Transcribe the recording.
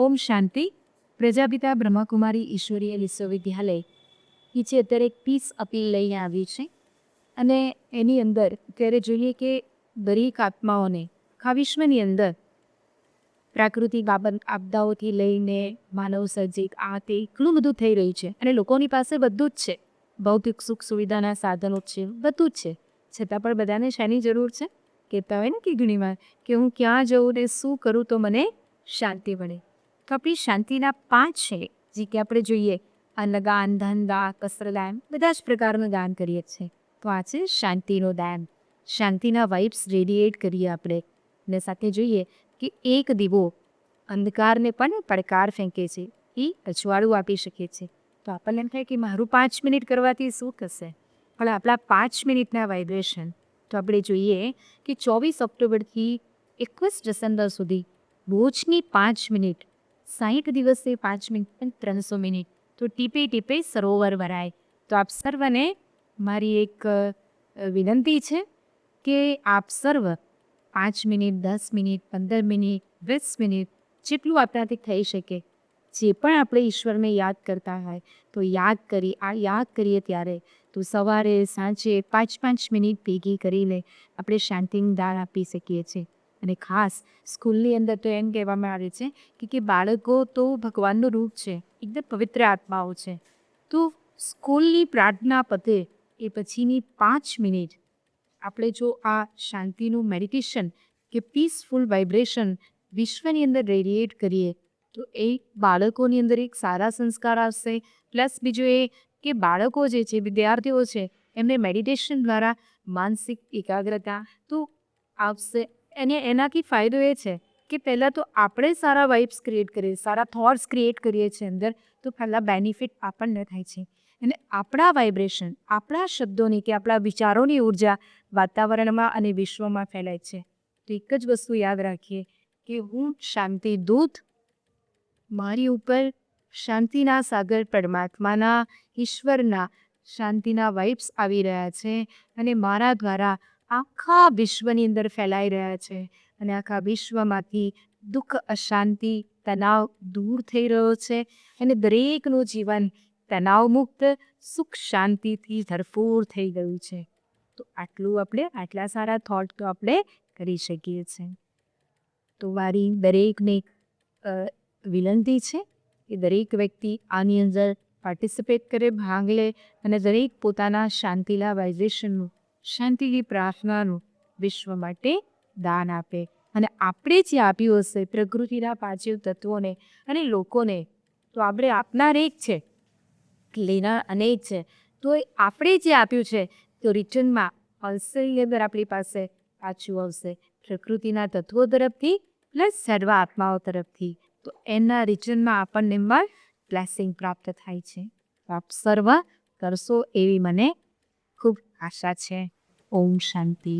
ઓમ શાંતિ. પ્રજાપિતા બ્રહ્માકુમારી ઈશ્વરીય વિશ્વવિદ્યાલય. છે અત્યારે એક પીસ અપીલ લઈને આવી છે. અને એની અંદર અત્યારે જોઈએ કે દરેક આત્માઓને આખા વિશ્વની અંદર પ્રાકૃતિક આપદાઓથી લઈને માનવ સર્જિત આ તે એટલું બધું થઈ રહ્યું છે. અને લોકોની પાસે બધું જ છે. ભૌતિક સુખ સુવિધાના સાધનો છે, બધું જ છે. છતાં પણ બધાને શાની જરૂર છે? કહેતા હોય ને કે ઘણીવાર કે હું ક્યાં જઉં ને શું કરું તો મને શાંતિ મળે. તો આપણી શાંતિના પાંચ છે, જે કે આપણે જોઈએ, અન્નદાન, ધનદાન, કસરદાન, બધા જ પ્રકારનું દાન કરીએ છીએ. તો આ છે શાંતિનું દાન. શાંતિના વાઇબ્સ રેડિએટ કરીએ આપણે. ને સાથે જોઈએ કે એક દીવો અંધકારને પણ પડકાર ફેંકે છે, એ અજવાળું આપી શકે છે. તો આપણને એમ થાય કે મારું પાંચ મિનિટ કરવાથી શું થશે? પણ આપણા પાંચ મિનિટના વાઇબ્રેશન, તો આપણે જોઈએ કે ચોવીસ ઓક્ટોબરથી એકવીસ ડિસેમ્બર સુધી રોજની પાંચ મિનિટ સાહીઠ દિવસે પાંચ મિનિટ ત્રણસો મિનિટ. તો ટીપે ટીપે સરોવર ભરાય તો આપ સર્વને મારી એક વિનંતી છે કે આપ સર્વ પાંચ મિનિટ, દસ મિનિટ, પંદર મિનિટ, વીસ મિનિટ, જેટલું આપણાથી થઈ શકે, જે પણ આપણે ઈશ્વરને યાદ કરતા હોય, તો યાદ કરી, આ યાદ કરીએ ત્યારે તો સવારે સાંજે પાંચ પાંચ મિનિટ ભેગી કરીને આપણે શાંતિનું દાળ આપી શકીએ છીએ. અને ખાસ સ્કૂલની અંદર તો એમ કહેવામાં આવે છે કે કે બાળકો તો ભગવાનનું રૂપ છે, એકદમ પવિત્ર આત્માઓ છે. તો સ્કૂલની પ્રાર્થના પતે એ પછીની પાંચ મિનિટ આપણે જો આ શાંતિનું મેડિટેશન કે પીસફુલ વાઇબ્રેશન વિશ્વની અંદર રેડિએટ કરીએ, તો એ બાળકોની અંદર એક સારા સંસ્કાર આવશે. પ્લસ બીજું એ કે બાળકો જે છે, વિદ્યાર્થીઓ છે, એમને મેડિટેશન દ્વારા માનસિક એકાગ્રતા તો આવશે અને એનાથી ફાયદો એ છે કે પહેલાં તો આપણે સારા વાઇબ્સ ક્રિએટ કરીએ, સારા થોટ્સ ક્રિએટ કરીએ છીએ અંદર, તો પહેલાં બેનિફિટ આપણને થાય છે. અને આપણા વાઇબ્રેશન, આપણા શબ્દોની કે આપણા વિચારોની ઊર્જા વાતાવરણમાં અને વિશ્વમાં ફેલાય છે. તો એક જ વસ્તુ યાદ રાખીએ કે હું શાંતિ દૂત, મારી ઉપર શાંતિના સાગર પરમાત્માના, ઈશ્વરના શાંતિના વાઇબ્સ આવી રહ્યા છે અને મારા દ્વારા આખા વિશ્વની અંદર ફેલાઈ રહ્યા છે અને આખા વિશ્વમાંથી દુઃખ, અશાંતિ, તણાવ દૂર થઈ રહ્યો છે અને દરેકનું જીવન તણાવમુક્ત, સુખ, શાંતિથી ભરપૂર થઈ ગયું છે. તો આટલું આપણે, આટલા સારા થોટ તો આપણે કરી શકીએ છીએ. તો મારી દરેકને વિનંતી છે કે દરેક વ્યક્તિ આની અંદર પાર્ટિસિપેટ કરે, ભાગ લે અને દરેક પોતાના શાંતિલા વાઇબ્રેશનનું શાંતિની પ્રાર્થનાનું વિશ્વ માટે દાન આપે. અને આપણે જે આપ્યું હશે પ્રકૃતિના પાંચેય તત્વોને અને લોકોને, તો આપણે આપનાર એક છે લેનાર અનેક છે. તો એ આપણે જે આપ્યું છે, તો રિટર્નમાં અંદર આપણી પાસે પાછું આવશે. પ્રકૃતિના તત્વો તરફથી પ્લસ સર્વ આત્માઓ તરફથી. તો એના રિટર્નમાં આપણને પણ બ્લેસિંગ પ્રાપ્ત થાય છે. આપ સર્વ કરશો એવી મને ખૂબ આશા છે ઓમ શાંતિ